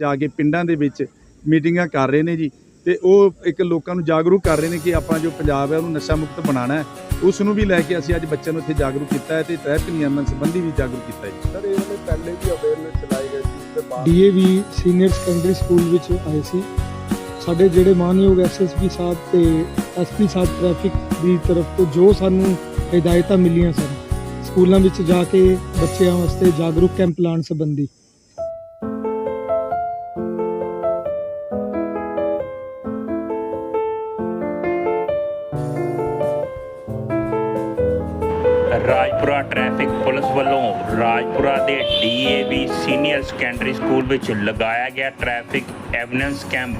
ਜਾ ਕੇ ਪਿੰਡਾਂ ਦੇ ਵਿੱਚ ਮੀਟਿੰਗਾਂ ਕਰ ਰਹੇ ਨੇ ਜੀ। ਤੇ ਉਹ ਇੱਕ ਲੋਕਾਂ ਨੂੰ ਜਾਗਰੂਕ ਕਰ ਰਹੇ ਨੇ ਕਿ ਆਪਾਂ ਜੋ ਪੰਜਾਬ ਹੈ ਉਹਨੂੰ ਨਸ਼ਾ ਮੁਕਤ ਬਣਾਉਣਾ ਹੈ। ਉਸ ਨੂੰ ਵੀ ਲੈ ਕੇ ਅਸੀਂ ਅੱਜ ਬੱਚਿਆਂ ਨੂੰ ਇੱਥੇ ਜਾਗਰੂਕ ਕੀਤਾ ਹੈ ਤੇ ਟ੍ਰੈਫਿਕ ਨਿਯਮਾਂ ਸੰਬੰਧੀ ਵੀ ਜਾਗਰੂਕ ਕੀਤਾ ਹੈ ਸਰ ਇਹ ਵਾਲੇ ਪਹਿਲੇ ਵੀ ਅਵੇਅਰਨੈਸ ਚਲਾਈ ਗਈ ਸੀ ਦੇ ਬਾਅਦ ਡੀਏਵੀ ਸੀਨੀਅਰ ਸੈਕੰਡਰੀ ਸਕੂਲ ਵਿੱਚ ਆਏ ਸੀ। ਸਾਡੇ ਜਿਹੜੇ ਮਾਨਯੋਗ ਐਸਐਸਪੀ ਸਾਹਿਬ ਤੇ ਐਸਪੀ ਸਾਹਿਬ ਟ੍ਰੈਫਿਕ ਦੀ ਤਰਫ ਤੋਂ ਜੋ ਸਾਨੂੰ ਹਦਾਇਤਾਂ ਮਿਲੀਆਂ ਸਨ ਸਕੂਲਾਂ ਵਿੱਚ ਜਾ ਕੇ ਬੱਚਿਆਂ ਵਾਸਤੇ ਜਾਗਰੂਕ ਕੈਂਪ ਲਾਉਣ ਸੰਬੰਧੀ। ਰਾਜਪੁਰਾ ਟ੍ਰੈਫਿਕ ਪੁਲਿਸ ਵੱਲੋਂ ਰਾਜਪੁਰਾ ਦੇ ਡੀਏਵੀ ਸੀਨੀਅਰ ਸੈਕੰਡਰੀ ਸਕੂਲ ਵਿੱਚ ਲਗਾਇਆ ਗਿਆ ਟ੍ਰੈਫਿਕ ਐਵੀਡੈਂਸ ਕੈਂਪ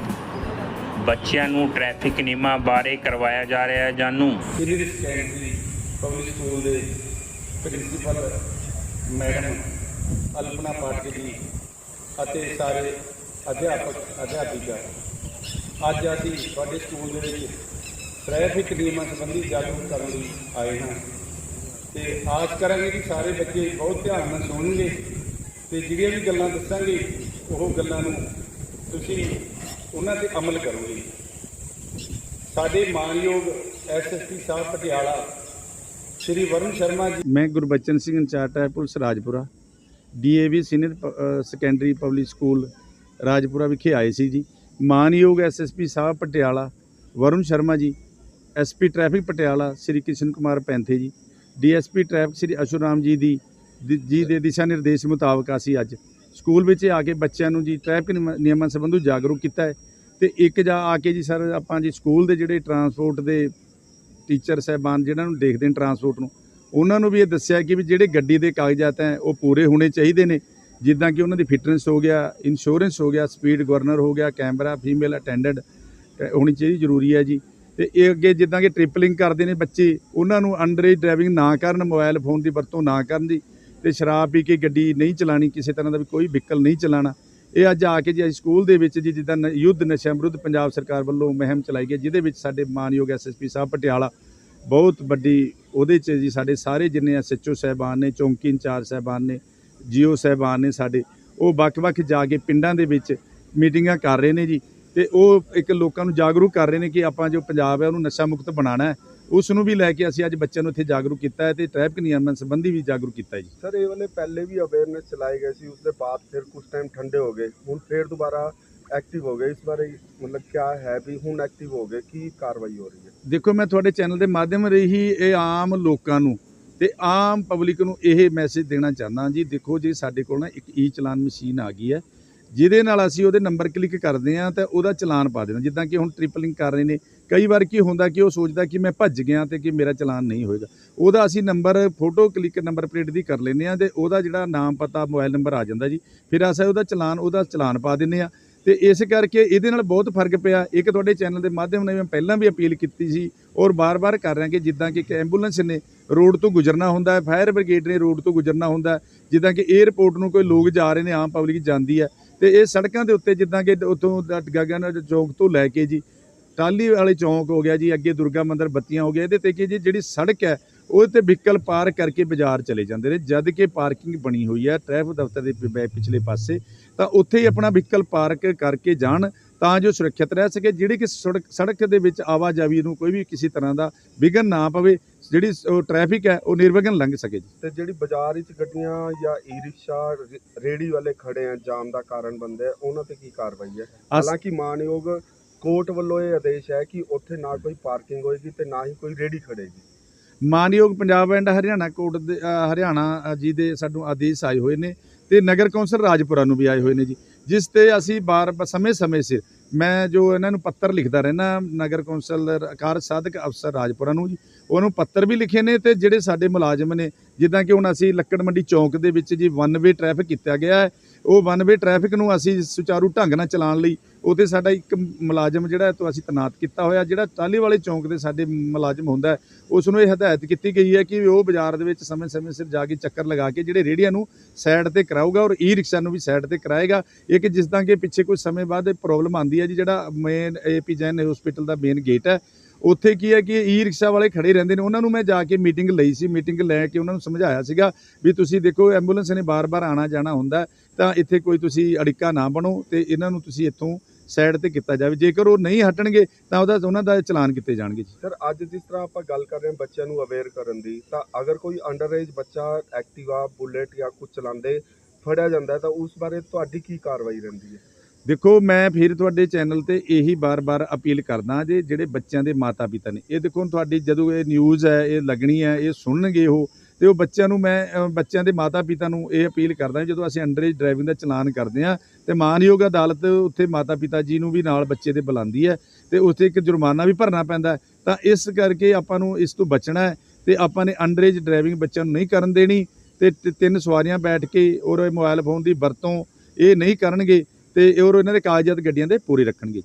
ਬੱਚਿਆਂ ਨੂੰ ਟ੍ਰੈਫਿਕ ਨਿਯਮਾਂ ਬਾਰੇ ਕਰਵਾਇਆ ਜਾ ਰਿਹਾ ਹੈ, ਜਾਣੂ। ਸੀਨੀਅਰ ਸੈਕੰਡਰੀ ਪਬਲਿਕ ਸਕੂਲ ਦੇ ਪ੍ਰਿੰਸੀਪਲ ਮੈਡਮ ਅਲਪਨਾ ਪਾਟਕੇ ਜੀ ਅਤੇ ਸਾਰੇ ਅਧਿਆਪਕ, ਅਧਿਆਪਿਕਾ, ਅੱਜ ਅਸੀਂ ਤੁਹਾਡੇ ਸਕੂਲ ਦੇ ਵਿੱਚ ਟ੍ਰੈਫਿਕ ਨਿਯਮਾਂ ਸੰਬੰਧੀ ਜਾਗਰੂਕ ਕਰਨ ਲਈ ਆਏ ਹਾਂ। ਤੇ ਆਸ ਕਰਾਂਗੇ ਕਿ ਸਾਰੇ ਬੱਚੇ ਬਹੁਤ ਧਿਆਨ ਨਾਲ ਸੁਣਨਗੇ ਤੇ ਜਿਹੜੀਆਂ ਵੀ ਗੱਲਾਂ ਦੱਸਾਂਗੇ ਉਹ ਗੱਲਾਂ ਨੂੰ ਤੁਸੀਂ ਉਹਨਾਂ ਤੇ ਅਮਲ ਕਰੋਗੇ। ਸਾਡੇ ਮਾਨਯੋਗ ਐਸਐਸਪੀ ਸਾਹਿਬ ਪਟਿਆਲਾ ਸ਼੍ਰੀ ਵਰੁਣ ਸ਼ਰਮਾ ਜੀ। ਮੈਂ Gurbachan Singh in-charge police Rajpura. DAV senior ਪ- ਅ, ਸੈਕੰਡਰੀ ਪਬਲਿਕ ਸਕੂਲ ਰਾਜਪੁਰਾ ਵਿਖੇ ਆਏ ਸੀ ਜੀ। ਮਾਨਯੋਗ ਐਸਐਸਪੀ ਸਾਹਿਬ Patiala Varun Sharma ji SP traffic Patiala Shri Kishan Kumar Panthe ji. DSP traffic ਸ਼੍ਰੀ ਅਸ਼ੂ ਜੀ ਦੀ ਜੀ ਦੇ ਦਿਸ਼ਾ ਨਿਰਦੇਸ਼ ਮੁਤਾਬਕ ਅਸੀਂ ਅੱਜ। ਸਕੂਲ ਵਿੱਚ ਆ ਕੇ ਬੱਚਿਆਂ ਨੂੰ ਜੀ ਟ੍ਰੈਫਿਕ ਨਿਯਮ- ਨਿਯਮਾਂ ਸੰਬੰਧੀ ਜਾਗਰੂਕ ਕੀਤਾ ਹੈ। ਤੇ ਇੱਕ ਜਾ ਆ ਕੇ ਜੀ ਸਰ ਆਪਾਂ ਜੀ ਸਕੂਲ ਦੇ ਜਿਹੜੇ ਟਰਾਂਸਪੋਰਟ ਦੇ ਟੀਚਰ ਸਹਿਬਾਨ ਜਿਹਨਾਂ ਨੂੰ ਦੇਖਦੇ ਨੇ ਟਰਾਂਸਪੋਰਟ ਨੂੰ, ਉਹਨਾਂ ਨੂੰ ਵੀ ਇਹ ਦੱਸਿਆ ਕਿ ਵੀ ਜਿਹੜੇ ਗੱਡੀ ਦੇ ਕਾਗਜ਼ਾਤ ਹੈ ਉਹ ਪੂਰੇ ਹੋਣੇ ਚਾਹੀਦੇ ਨੇ। ਜਿੱਦਾਂ ਕਿ ਉਹਨਾਂ ਦੀ ਫਿਟਨੈਸ ਹੋ ਗਿਆ ਇੰਸ਼ੋਰੈਂਸ ਹੋ ਗਿਆ, ਸਪੀਡ ਗਵਰਨਰ ਹੋ ਗਿਆ, ਕੈਮਰਾ ਫੀਮੇਲ ਅਟੈਂਡੈਂਟ ਹੋਣੀ ਚਾਹੀਦੀ ਜ਼ਰੂਰੀ ਹੈ ਜੀ। ਤੇ ਇਹ ਅੱਗੇ ਜਿੱਦਾਂ ਕਿ ਟ੍ਰਿਪਲਿੰਗ ਕਰਦੇ ਨੇ ਬੱਚੇ, ਉਹਨਾਂ ਨੂੰ ਅੰਡਰ ਅੰਡਰੇਜ ਡਰਾਈਵਿੰਗ ਨਾ ਕਰਨ ਮੋਬਾਈਲ ਫੋਨ ਦੀ ਵਰਤੋਂ ਨਾ ਕਰਨ ਦੀ ਤੇ ਸ਼ਰਾਬ ਪੀ ਕੇ ਗੱਡੀ ਨਹੀਂ ਚਲਾਣੀ, ਕਿਸੇ ਤਰ੍ਹਾਂ ਦਾ ਵੀ ਕੋਈ ਵਹੀਕਲ ਨਹੀਂ ਚਲਾਣਾ। ਇਹ ਅੱਜ ਆ ਕੇ ਜੀ, ਅੱਜ ਸਕੂਲ ਦੇ ਵਿੱਚ ਜੀ, ਜਿੱਦਾਂ ਨ- ਯੁੱਧ ਨਸ਼ਿਆਂ ਵਿਰੁੱਧ ਪੰਜਾਬ ਸਰਕਾਰ ਵੱਲੋਂ ਮੁਹਿੰਮ ਚਲਾਈ ਗਈ ਜਿਹਦੇ ਵਿੱਚ ਸਾਡੇ ਮਾਨਯੋਗ ਐਸਐਸਪੀ ਸਾਹਿਬ ਪਟਿਆਲਾ ਬਹੁਤ ਵੱਡੀ, ਉਹਦੇ 'ਚ ਜੀ ਸਾਡੇ ਸਾਰੇ ਜਿੰਨੇ ਐਸਐਚਓ ਸਾਹਿਬਾਨ ਨੇ, ਚੌਂਕੀ ਇੰਚਾਰਜ ਸਾਹਿਬਾਨ ਨੇ, ਜੀਓ ਸਾਹਿਬਾਨ ਨੇ ਸਾਡੇ, ਉਹ ਵੱਖ-ਵੱਖ ਜਾ ਕੇ ਪਿੰਡਾਂ ਦੇ ਵਿੱਚ ਮੀਟਿੰਗਾਂ ਕਰ ਰਹੇ ਨੇ ਜੀ। ਤੇ ਉਹ ਇੱਕ ਲੋਕਾਂ ਨੂੰ ਜਾਗਰੂਕ ਕਰ ਰਹੇ ਨੇ ਕਿ ਆਪਾਂ ਜੋ ਪੰਜਾਬ ਹੈ ਉਹਨੂੰ ਨਸ਼ਾ ਮੁਕਤ ਬਣਾਉਣਾ ਹੈ ਉਸ ਨੂੰ ਵੀ ਲੈ ਕੇ ਅਸੀਂ ਅੱਜ ਬੱਚਿਆਂ ਨੂੰ ਇੱਥੇ ਜਾਗਰੂਕ ਕੀਤਾ ਹੈ ਤੇ ਟ੍ਰੈਫਿਕ ਨਿਯਮਾਂ ਸੰਬੰਧੀ ਵੀ ਜਾਗਰੂਕ ਕੀਤਾ ਹੈ ਜੀ। ਸਰ ਇਹ ਵਾਲੇ ਪਹਿਲੇ ਵੀ ਅਵੇਅਰਨੈਸ ਚਲਾਈ ਗਈ ਸੀ ਉਸ ਦੇ ਬਾਅਦ ਫਿਰ ਕੁਝ ਟਾਈਮ ਠੰਡੇ ਹੋ ਗਏ ਹੁਣ ਫਿਰ ਦੁਬਾਰਾ ਐਕਟਿਵ ਹੋ ਗਏ। ਇਸ ਬਾਰੇ ਮਤਲਬ ਕੀ ਹੈ ਵੀ ਹੁਣ ਐਕਟਿਵ ਹੋ ਗਏ ਕੀ ਕਾਰਵਾਈ ਹੋ ਰਹੀ ਹੈ? ਦੇਖੋ ਮੈਂ ਤੁਹਾਡੇ ਚੈਨਲ ਦੇ ਮਾਧਿਅਮ ਰਹੀ ਇਹ ਆਮ ਲੋਕਾਂ ਨੂੰ ਤੇ ਆਮ ਪਬਲਿਕ ਨੂੰ ਇਹ ਮੈਸੇਜ ਦੇਣਾ ਚਾਹੁੰਦਾ ਜੀ। ਦੇਖੋ ਜੀ ਸਾਡੇ ਕੋਲ ਨਾ ਇੱਕ ਈ ਚਲਾਨ ਮਸ਼ੀਨ ਆ ਗਈ ਹੈ ਜਿਹਦੇ ਨਾਲ ਅਸੀਂ ਉਹਦੇ ਨੰਬਰ ਕਲਿੱਕ ਕਰਦੇ ਹਾਂ ਤਾਂ ਉਹਦਾ ਚਲਾਨ ਪਾ ਦੇਣਾ। ਜਿੱਦਾਂ ਕਿ ਹੁਣ ਟ੍ਰਿਪਲਿੰਗ ਕਰ ਰਹੇ ਨੇ। ਕਈ ਵਾਰ ਕੀ ਹੁੰਦਾ ਕਿ ਉਹ ਸੋਚਦਾ ਕਿ ਮੈਂ ਭੱਜ ਗਿਆ ਤੇ ਕਿ ਮੇਰਾ ਚਲਾਨ ਨਹੀਂ ਹੋਏਗਾ। ਉਹਦਾ ਅਸੀਂ number photo click number plate ਦੀ ਕਰ ਲੈਂਦੇ ਆ ਤੇ ਉਹਦਾ ਜਿਹੜਾ ਨਾਮ ਪਤਾ ਮੋਬਾਈਲ ਨੰਬਰ ਆ ਜਾਂਦਾ ਜੀ। ਫਿਰ ਅਸੀਂ ਉਹਦਾ ਚਲਾਨ ਉਹਦਾ ਚਲਾਨ ਪਾ ਦਿੰਦੇ ਆ ਤੇ ਇਸ ਕਰਕੇ ਇਹਦੇ ਨਾਲ ਬਹੁਤ ਫ਼ਰਕ ਪਿਆ। ਇੱਕ ਤੁਹਾਡੇ ਚੈਨਲ ਦੇ ਮਾਧਿਅਮ ਨਾਲ ਮੈਂ ਪਹਿਲਾਂ ਵੀ ਅਪੀਲ ਕੀਤੀ ਸੀ ਔਰ ਬਾਰ-ਬਾਰ ਕਰ ਰਿਹਾ ਕਿ ਜਿੱਦਾਂ ਕਿ ਇੱਕ ਐਂਬੂਲੈਂਸ ਨੇ ਰੋਡ ਤੋਂ ਗੁਜ਼ਰਨਾ ਹੁੰਦਾ ਹੈ ਫਾਇਰ ਬ੍ਰਿਗੇਡ ਨੇ ਰੋਡ ਤੋਂ ਗੁਜ਼ਰਨਾ ਹੁੰਦਾ ਜਿੱਦਾਂ ਕਿ 에ਅਰਪੋਰਟ ਨੂੰ ਕੋਈ ਲੋਕ ਜਾ ਰਹੇ ਨੇ, ਆਮ ਪਬਲਿਕ ਜਾਂਦੀ ਹੈ। ਤੇ ਇਹ ਸੜਕਾਂ ਦੇ ਉੱਤੇ ਜਿੱਦਾਂ ਕਿ ਉੱਥੋਂ ਦਾ ਗਗਨ ਚੌਕ ਤੋਂ ਲੈ ਕੇ ਜੀ ਟਾਲੀ ਵਾਲੇ ਚੌਂਕ ਹੋ ਗਿਆ ਜੀ, ਅੱਗੇ ਦੁਰਗਾ ਮੰਦਿਰ ਬੱਤੀਆਂ ਹੋ ਗਿਆ ਇਹਦੇ ਤੇ ਕਿ ਜੀ ਜਿਹੜੀ ਸੜਕ ਹੈ ਉਹਦੇ ਤੇ ਵਹੀਕਲ ਪਾਰ ਕਰਕੇ ਬਾਜ਼ਾਰ ਚਲੇ ਜਾਂਦੇ ਨੇ। ਜਦ ਕਿ ਪਾਰਕਿੰਗ ਬਣੀ ਹੋਈ ਹੈ ਟ੍ਰੈਫਿਕ ਦਫ਼ਤਰ ਦੇ ਪਿਛਲੇ ਪਾਸੇ। ਤਾਂ ਉੱਥੇ ਹੀ ਆਪਣਾ ਵਹੀਕਲ ਪਾਰਕ ਕਰਕੇ ਜਾਣ ਤਾਂ ਜੋ ਸੁਰੱਖਿਅਤ ਰਹਿ ਸਕੇ। ਜਿਹੜੀ ਕਿ ਸੜਕ ਸੜਕ ਦੇ ਵਿੱਚ ਆਵਾਜਾਈ ਨੂੰ ਕੋਈ ਵੀ ਕਿਸੇ ਤਰ੍ਹਾਂ ਦਾ ਵਿਘਨ ਨਾ ਪਵੇ ਜਿਹੜੀ ਉਹ ਟ੍ਰੈਫਿਕ ਹੈ ਉਹ ਨਿਰਵਿਘਨ ਲੰਘ ਸਕੇ ਜੀ। ਤੇ ਜਿਹੜੀ ਬਾਜ਼ਾਰ ਵਿੱਚ ਗੱਡੀਆਂ ਜਾਂ ਈ ਰਿਕਸ਼ਾ ਰੇ- ਰੇਹੜੀ ਵਾਲੇ ਖੜੇ ਆ ਜਾਮ ਦਾ ਕਾਰਨ ਬੰਦੇ ਉਹਨਾਂ ਤੇ ਕੀ ਕਾਰਵਾਈ ਹੈ? ਹਾਲਾਂਕਿ ਮਾਨਯੋਗ ਕੋਰਟ ਵੱਲੋਂ ਇਹ ਆਦੇਸ਼ ਹੈ ਕਿ ਉੱਥੇ ਨਾ ਕੋਈ ਪਾਰਕਿੰਗ ਹੋਏਗੀ ਤੇ ਨਾ ਹੀ ਕੋਈ ਰੇਹੜੀ ਖੜੇਗੀ ਮਾਨਯੋਗ ਪੰਜਾਬ ਐਂਡ ਹਰਿਆਣਾ ਕੋਰਟ ਦੇ ਹਰਿਆਣਾ ਜੀ ਦੇ ਸਾਨੂੰ ਆਦੇਸ਼ ਆਏ ਹੋਏ ਨੇ ਤੇ ਨਗਰ ਕੌਂਸਲ ਰਾਜਪੁਰਾ ਨੂੰ ਵੀ ਆਏ ਹੋਏ ਨੇ ਜੀ, ਜਿਸ ਤੇ ਅਸੀਂ ਬਾਰ ਸਮੇਂ-ਸਮੇਂ ਸਿਰ ਮੈਂ ਜੋ ਇਹਨਾਂ ਨੂੰ ਪੱਤਰ ਲਿਖਦਾ ਰਹਿਣਾ ਨਗਰ ਕੌਂਸਲ ਕਾਰ ਸਾਧਕ ਅਫਸਰ ਰਾਜਪੁਰਾ ਨੂੰ ਜੀ, ਉਹਨੂੰ ਪੱਤਰ ਵੀ ਲਿਖੇ ਨੇ ਤੇ ਜਿਹੜੇ ਸਾਡੇ ਮੁਲਾਜ਼ਮ ਨੇ, ਜਿੱਦਾਂ ਕਿ ਹੁਣ ਅਸੀਂ ਲੱਕੜ ਮੰਡੀ ਚੌਂਕ ਦੇ ਵਿੱਚ ਜੀ ਵਨ ਵੇ ਟ੍ਰੈਫਿਕ ਕੀਤਾ ਗਿਆ ਹੈ, ਉਹ ਵਨ ਵੇ ਟ੍ਰੈਫਿਕ ਨੂੰ ਅਸੀਂ ਸੁਚਾਰੂ ਢੰਗ ਨਾਲ ਚਲਾਉਣ ਲਈ ਉਹਤੇ ਸਾਡਾ ਇੱਕ ਮੁਲਾਜ਼ਮ ਜਿਹੜਾ ਤੋਂ ਅਸੀਂ ਤੈਨਾਤ ਕੀਤਾ ਹੋਇਆ, ਜਿਹੜਾ ਟਾਲੀ ਵਾਲੇ ਚੌਂਕ ਦੇ ਸਾਡੇ ਮੁਲਾਜ਼ਮ ਹੁੰਦਾ ਹੈ, ਉਸ ਨੂੰ ਇਹ ਹਦਾਇਤ ਕੀਤੀ ਗਈ ਹੈ ਕਿ ਉਹ ਬਾਜ਼ਾਰ ਦੇ ਵਿੱਚ ਸਮੇਂ-ਸਮੇਂ ਸਿਰ ਜਾ ਕੇ ਚੱਕਰ ਲਗਾ ਕੇ ਜਿਹੜੇ ਰੇਹੜੀਆਂ ਨੂੰ ਸਾਈਡ ਤੇ ਕਰਾਊਗਾ ਔਰ ਈ ਰਿਕਸ਼ਾ ਨੂੰ ਵੀ ਸਾਈਡ ਤੇ ਕਰਾਏਗਾ। ਇੱਕ ਜਿਸ ਤਰ੍ਹਾਂ ਕਿ ਪਿੱਛੇ ਕੁਝ ਸਮੇਂ ਬਾਅਦ ਪ੍ਰੋਬਲਮ ਆਂਦੀ ਹੈ ਜੀ, ਜਿਹੜਾ ਮੇਨ ਏਪੀ ਜੈਨ ਹਸਪੀਟਲ ਦਾ ਮੇਨ ਗੇਟ ਹੈ ਉੱਥੇ ਕੀ ਹੈ ਕਿ ਈ ਰਿਕਸ਼ਾ ਵਾਲੇ ਖੜੇ ਰਹਿੰਦੇ ਨੇ। ਉਹਨਾਂ ਨੂੰ ਮੈਂ ਜਾ ਕੇ ਮੀਟਿੰਗ ਲਈ ਸੀ। ਮੀਟਿੰਗ ਲੈ ਕੇ ਉਹਨਾਂ ਨੂੰ ਸਮਝਾਇਆ ਸੀਗਾ ਵੀ ਤੁਸੀਂ ਦੇਖੋ, ਐਂਬੂਲੈਂਸ ਨੇ ਬਾਰ-ਬਾਰ ਆਣਾ ਜਾਣਾ ਹੁੰਦਾ ਤਾਂ ਇੱਥੇ ਕੋਈ ਤੁਸੀਂ ਅੜਿੱਕਾ ਨਾ ਬਣੋ ਤੇ ਇਹਨਾਂ ਨੂੰ ਤੁਸੀਂ ਇੱਥੋਂ ਸਾਈਡ ਤੇ ਕੀਤਾ ਜਾਵੇ। ਜੇਕਰ ਉਹ ਨਹੀਂ ਹਟਣਗੇ, ਤਾਂ ਉਹਦਾ ਉਹਨਾਂ ਦਾ ਚਲਾਨ ਕੀਤੇ ਜਾਣਗੇ ਜੀ। ਸਰ, ਅੱਜ ਜਿਸ ਤਰ੍ਹਾਂ ਆਪਾਂ ਗੱਲ ਕਰ ਰਹੇ ਹਾਂ ਬੱਚਿਆਂ ਨੂੰ ਅਵੇਅਰ ਕਰਨ ਦੀ, ਤਾਂ ਅਗਰ ਕੋਈ ਅੰਡਰ ਏਜ ਬੱਚਾ ਐਕਟਿਵਾ ਬੁਲੇਟ ਜਾਂ ਕੁਝ ਚਲਾਉਂਦੇ, ਫੜਿਆ ਜਾਂਦਾ ਤਾਂ ਉਸ ਬਾਰੇ ਤੁਹਾਡੀ ਕੀ ਕਾਰਵਾਈ ਰਹਿੰਦੀ ਹੈ? ਦੇਖੋ, ਮੈਂ ਫਿਰ ਤੁਹਾਡੇ ਚੈਨਲ ਤੇ ਇਹੀ ਬਾਰ-ਬਾਰ ਅਪੀਲ ਕਰਦਾ ਜੇ ਜਿਹੜੇ ਬੱਚਿਆਂ ਦੇ ਮਾਤਾ-ਪਿਤਾ ਨੇ, ਇਹ ਦੇਖੋ, ਤੁਹਾਡੀ ਜਦੋਂ ਇਹ ਨਿਊਜ਼ ਹੈ, ਇਹ ਲੱਗਣੀ ਹੈ, ਇਹ ਸੁਣਨਗੇ ਉਹ, ਤੇ ਉਹ ਬੱਚਿਆਂ ਨੂੰ ਮੈਂ ਬੱਚਿਆਂ ਦੇ ਮਾਤਾ-ਪਿਤਾ ਨੂੰ ਇਹ ਅਪੀਲ ਕਰਦਾ ਜਦੋਂ ਅਸੀਂ ਅੰਡਰੇਜ ਡਰਾਈਵਿੰਗ ਦਾ ਚਲਾਨ ਕਰਦੇ ਆ ਤੇ ਮਾਨਯੋਗ ਅਦਾਲਤ ਉੱਥੇ ਮਾਤਾ-ਪਿਤਾ ਜੀ ਨੂੰ ਵੀ ਨਾਲ ਬੱਚੇ ਦੇ ਬੁਲਾਉਂਦੀ ਹੈ, ਤੇ ਉੱਥੇ ਇੱਕ ਜੁਰਮਾਨਾ ਵੀ ਭਰਨਾ ਪੈਂਦਾ ਤਾਂ ਇਸ ਕਰਕੇ ਆਪਾਂ ਨੂੰ ਇਸ ਤੋਂ ਬਚਣਾ ਹੈ, ਤੇ ਆਪਾਂ ਨੇ ਅੰਡਰੇਜ ਡਰਾਈਵਿੰਗ ਬੱਚਿਆਂ ਨੂੰ ਨਹੀਂ ਕਰਨ ਦੇਣੀ, ਤੇ ਤਿੰਨ ਸਵਾਰੀਆਂ ਬੈਠ ਕੇ ਔਰ ਇਹ ਮੋਬਾਈਲ ਫੋਨ ਦੀ ਵਰਤੋਂ ਇਹ ਨਹੀਂ ਕਰਨਗੇ। ਤੇ ਔਰ ਇਹਨਾਂ ਦੇ ਕਾਗਜ਼ਾਤ ਗੱਡੀਆਂ ਦੇ ਪੂਰੇ ਰੱਖਣਗੇ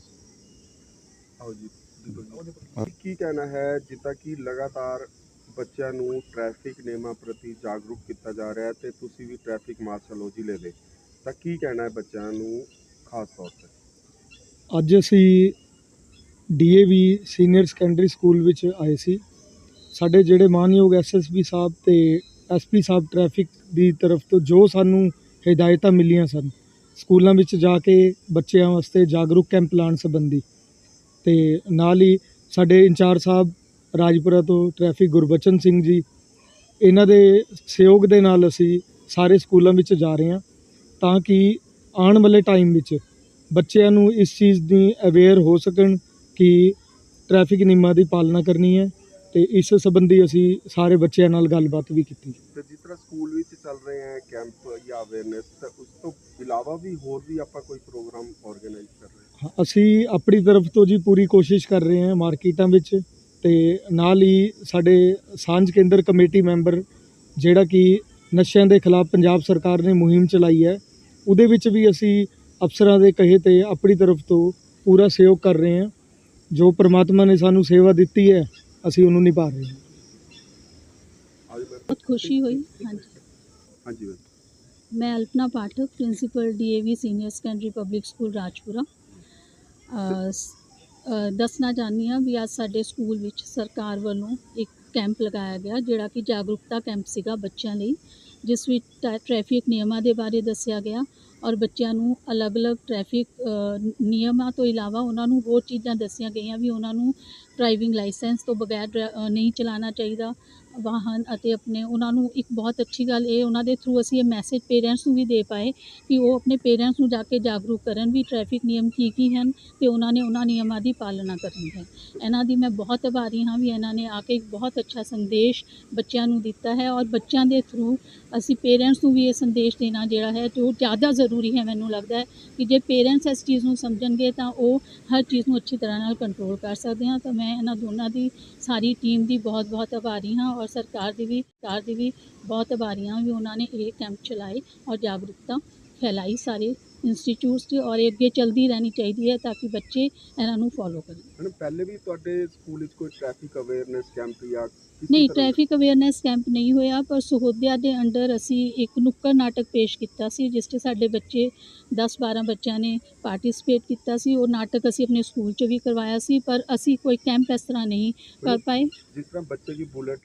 ਆਓ ਜੀ ਕੀ ਕਹਿਣਾ ਹੈ ਜਿੱਦਾਂ ਕਿ ਲਗਾਤਾਰ ਬੱਚਿਆਂ ਨੂੰ ਟ੍ਰੈਫਿਕ ਨਿਯਮਾਂ ਪ੍ਰਤੀ ਜਾਗਰੂਕ ਕੀਤਾ ਜਾ ਰਿਹਾ ਹੈ ਤੇ ਤੁਸੀਂ ਵੀ ਟ੍ਰੈਫਿਕ ਮਾਰਸ਼ਲ ਹੋ ਜ਼ਿਲ੍ਹੇ ਦੇ ਤਾਂ ਕੀ ਕਹਿਣਾ ਹੈ ਬੱਚਿਆਂ ਨੂੰ ਖਾਸ ਤੌਰ ਤੇ? ਅੱਜ ਅਸੀਂ ਡੀਏਵੀ ਸੀਨੀਅਰ ਸੈਕੰਡਰੀ ਸਕੂਲ ਵਿੱਚ ਆਏ ਸੀ। ਸਾਡੇ ਜਿਹੜੇ ਮਾਨਯੋਗ ਐਸਐਸਪੀ ਸਾਹਿਬ ਤੇ ਐਸਪੀ ਸਾਹਿਬ ਟ੍ਰੈਫਿਕ ਦੀ ਤਰਫ ਤੋਂ ਜੋ ਸਾਨੂੰ ਹਦਾਇਤਾਂ ਮਿਲੀਆਂ ਸਨ ਸਕੂਲਾਂ ਵਿੱਚ ਜਾ ਕੇ ਬੱਚਿਆਂ ਵਾਸਤੇ ਜਾਗਰੂਕ ਕੈਂਪ ਲਾਉਣ ਸੰਬੰਧੀ ਤੇ ਨਾਲ ਹੀ ਸਾਡੇ ਇੰਚਾਰਜ ਸਾਹਿਬ ਰਾਜਪੁਰਾ ਤੋਂ ਟ੍ਰੈਫਿਕ ਗੁਰਬਚਨ ਸਿੰਘ ਜੀ, ਇਹਨਾਂ ਦੇ ਸਹਿਯੋਗ ਦੇ ਨਾਲ ਅਸੀਂ ਸਾਰੇ ਸਕੂਲਾਂ ਵਿੱਚ ਜਾ ਰਹੇ ਹਾਂ ਤਾਂ ਕਿ ਆਉਣ ਵਾਲੇ ਟਾਈਮ ਵਿੱਚ ਬੱਚਿਆਂ ਨੂੰ ਇਸ ਚੀਜ਼ ਦੀ ਅਵੇਅਰ ਹੋ ਸਕਣ ਕਿ ਟ੍ਰੈਫਿਕ ਨਿਯਮਾਂ ਦੀ ਪਾਲਣਾ ਕਰਨੀ ਹੈ। ਤੇ ਇਸ ਸੰਬੰਧੀ ਅਸੀਂ ਸਾਰੇ ਬੱਚਿਆਂ ਨਾਲ ਗੱਲਬਾਤ ਵੀ ਕੀਤੀ। ਤੇ ਜਿਸ ਤਰ੍ਹਾਂ ਸਕੂਲ ਵਿੱਚ ਚੱਲ ਰਹੇ ਹੈ ਕੈਂਪ ਜਾਂ ਅਵੇਅਰਨੈਸ ਉਸ ਤੋਂ ਇਲਾਵਾ ਵੀ ਹੋਰ ਵੀ ਆਪਾਂ ਕੋਈ ਪ੍ਰੋਗਰਾਮ ਆਰਗੇਨਾਈਜ਼ ਕਰ ਰਹੇ ਹਾਂ, ਅਸੀਂ ਆਪਣੀ ਤਰਫ ਤੋਂ ਜੀ ਪੂਰੀ ਕੋਸ਼ਿਸ਼ ਕਰ ਰਹੇ ਹਾਂ ਮਾਰਕੀਟਾਂ ਵਿੱਚ ਤੇ ਨਾਲ ਹੀ ਸਾਡੇ ਸਾਂਝ ਕੇਂਦਰ ਕਮੇਟੀ ਮੈਂਬਰ ਜਿਹੜਾ ਕਿ ਨਸ਼ਿਆਂ ਦੇ ਖਿਲਾਫ ਪੰਜਾਬ ਸਰਕਾਰ ਨੇ ਮੁਹਿੰਮ ਚਲਾਈ ਹੈ ਉਹਦੇ ਵਿੱਚ ਵੀ ਅਸੀਂ ਅਫਸਰਾਂ ਦੇ ਕਹੇ ਤੇ ਆਪਣੀ ਤਰਫ ਤੋਂ ਪੂਰਾ ਸਹਿਯੋਗ ਕਰ ਰਹੇ ਹਾਂ। ਜੋ ਪ੍ਰਮਾਤਮਾ ਨੇ ਸਾਨੂੰ ਸੇਵਾ ਦਿੱਤੀ ਹੈ ਅਸੀਂ ਉਹਨੂੰ ਨਿਭਾ ਰਹੇ ਹਾਂ। ਬਹੁਤ ਖੁਸ਼ੀ ਹੋਈ ਹਾਂਜੀ। ਹਾਂਜੀ ਮੈਮ। ਮੈਂ Alpana Pathak principal DAV senior secondary public school Rajpura. ਦੱਸਣਾ ਚਾਹੁੰਦੀ ਹਾਂ ਵੀ ਅੱਜ ਸਾਡੇ ਸਕੂਲ ਵਿੱਚ ਸਰਕਾਰ ਵੱਲੋਂ ਇੱਕ ਕੈਂਪ ਲਗਾਇਆ ਗਿਆ ਜਿਹੜਾ ਕਿ ਜਾਗਰੂਕਤਾ ਕੈਂਪ ਸੀਗਾ ਬੱਚਿਆਂ ਲਈ ਜਿਸ ਵਿੱਚ ਟੈ- ਟ੍ਰੈਫਿਕ ਨਿਯਮਾਂ ਦੇ ਬਾਰੇ ਦੱਸਿਆ ਗਿਆ। ਔਰ ਬੱਚਿਆਂ ਨੂੰ ਅਲੱਗ-ਅਲੱਗ ਟ੍ਰੈਫਿਕ ਨਿਯਮਾਂ ਤੋਂ ਇਲਾਵਾ ਉਹਨਾਂ ਨੂੰ ਹੋਰ ਚੀਜ਼ਾਂ ਦੱਸੀਆਂ ਗਈਆਂ ਵੀ ਉਹਨਾਂ ਨੂੰ ਡਰਾਈਵਿੰਗ ਲਾਇਸੈਂਸ ਤੋਂ ਬਗੈਰ ਡਰਾ- ਨਹੀਂ ਚਲਾਉਣਾ ਚਾਹੀਦਾ। ਵਾਹਨ ਅਤੇ ਆਪਣੇ ਉਹਨਾਂ ਨੂੰ ਇੱਕ ਬਹੁਤ ਅੱਛੀ ਗੱਲ ਇਹ, ਉਹਨਾਂ ਦੇ ਥਰੂ ਅਸੀਂ ਇਹ ਮੈਸੇਜ ਪੇਰੈਂਟਸ ਨੂੰ ਵੀ ਦੇ ਪਾਏ ਕਿ ਉਹ ਆਪਣੇ ਪੇਰੈਂਟਸ ਨੂੰ ਜਾ ਕੇ ਜਾਗਰੂਕ ਕਰਨ ਵੀ ਟ੍ਰੈਫਿਕ ਨਿਯਮ ਕੀ ਕੀ ਹਨ ਤੇ ਉਹਨਾਂ ਨੇ ਉਹਨਾਂ ਨਿਯਮਾਂ ਦੀ ਪਾਲਣਾ ਕਰਨੀ ਹੈ। ਇਹਨਾਂ ਦੀ ਮੈਂ ਬਹੁਤ ਆਭਾਰੀ ਹਾਂ ਵੀ ਇਹਨਾਂ ਨੇ ਆ ਕੇ ਇੱਕ ਬਹੁਤ ਅੱਛਾ ਸੰਦੇਸ਼ ਬੱਚਿਆਂ ਨੂੰ ਦਿੱਤਾ ਹੈ ਔਰ ਬੱਚਿਆਂ ਦੇ ਥਰੂ ਅਸੀਂ ਪੇਰੈਂਟਸ ਨੂੰ ਵੀ ਇਹ ਸੰਦੇਸ਼ ਦੇਣਾ ਜਿਹੜਾ ਹੈ ਜੋ ਜ਼ਿਆਦਾ ਜ਼ਰੂਰੀ ਜ਼ਰੂਰੀ ਹੈ, ਮੈਨੂੰ ਲੱਗਦਾ ਹੈ ਕਿ ਜੇ ਪੇਰੈਂਟਸ ਇਸ ਚੀਜ਼ ਨੂੰ ਸਮਝਣਗੇ ਤਾਂ ਉਹ ਹਰ ਚੀਜ਼ ਨੂੰ ਅੱਛੀ ਤਰ੍ਹਾਂ ਨਾਲ ਕੰਟਰੋਲ ਕਰ ਸਕਦੇ ਹਾਂ। ਤਾਂ ਮੈਂ ਇਹਨਾਂ ਦੋਨਾਂ ਦੀ ਸਾਰੀ ਟੀਮ ਦੀ ਬਹੁਤ ਬਹੁਤ ਆਭਾਰੀ ਹਾਂ ਔਰ ਸਰਕਾਰ ਦੀ ਵੀ, ਸਰਕਾਰ ਦੀ ਵੀ ਬਹੁਤ ਆਭਾਰੀ ਹਾਂ ਵੀ ਉਹਨਾਂ ਨੇ ਇਹ ਕੈਂਪ ਚਲਾਏ ਔਰ ਜਾਗਰੂਕਤਾ ਫੈਲਾਈ ਸਾਰੇ ਇੰਸਟੀਚਿਊਟਸ 'ਚ ਔਰ ਇਹ ਅੱਗੇ ਚਲਦੀ ਰਹਿਣੀ ਚਾਹੀਦੀ ਹੈ ਤਾਂ ਕਿ ਬੱਚੇ ਇਹਨਾਂ ਨੂੰ ਫੋਲੋ ਕਰਨ। ਮੈਡਮ ਪਹਿਲੇ ਵੀ ਤੁਹਾਡੇ ਸਕੂਲ ਵਿੱਚ ਕੋਈ ਟ੍ਰੈਫਿਕ ਅਵੇਅਰਨੈਸ ਕੈਂਪ ਜਾਂ ਨਹੀਂ ਟ੍ਰੈਫਿਕ ਅਵੇਅਰਨੈਸ ਕੈਂਪ ਨਹੀਂ ਹੋਇਆ ਪਰ ਸਹੋਦਿਆ ਦੇ ਅੰਡਰ ਅਸੀਂ ਇੱਕ ਨੁੱਕੜ ਨਾਟਕ ਪੇਸ਼ ਕੀਤਾ ਸੀ ਜਿਸ 'ਚ ਸਾਡੇ ਬੱਚੇ 10-12 ਬੱਚਿਆਂ ਨੇ ਪਾਰਟਿਸਿਪੇਟ ਕੀਤਾ ਸੀ। ਉਹ ਨਾਟਕ ਅਸੀਂ ਆਪਣੇ ਸਕੂਲ 'ਚ ਵੀ ਕਰਵਾਇਆ ਸੀ ਪਰ ਅਸੀਂ ਕੋਈ ਕੈਂਪ ਇਸ ਤਰ੍ਹਾਂ ਨਹੀਂ ਕਰ ਪਾਏ। ਜਿਸ ਤਰ੍ਹਾਂ ਬੱਚੇ ਦੀ ਬੁਲੇਟ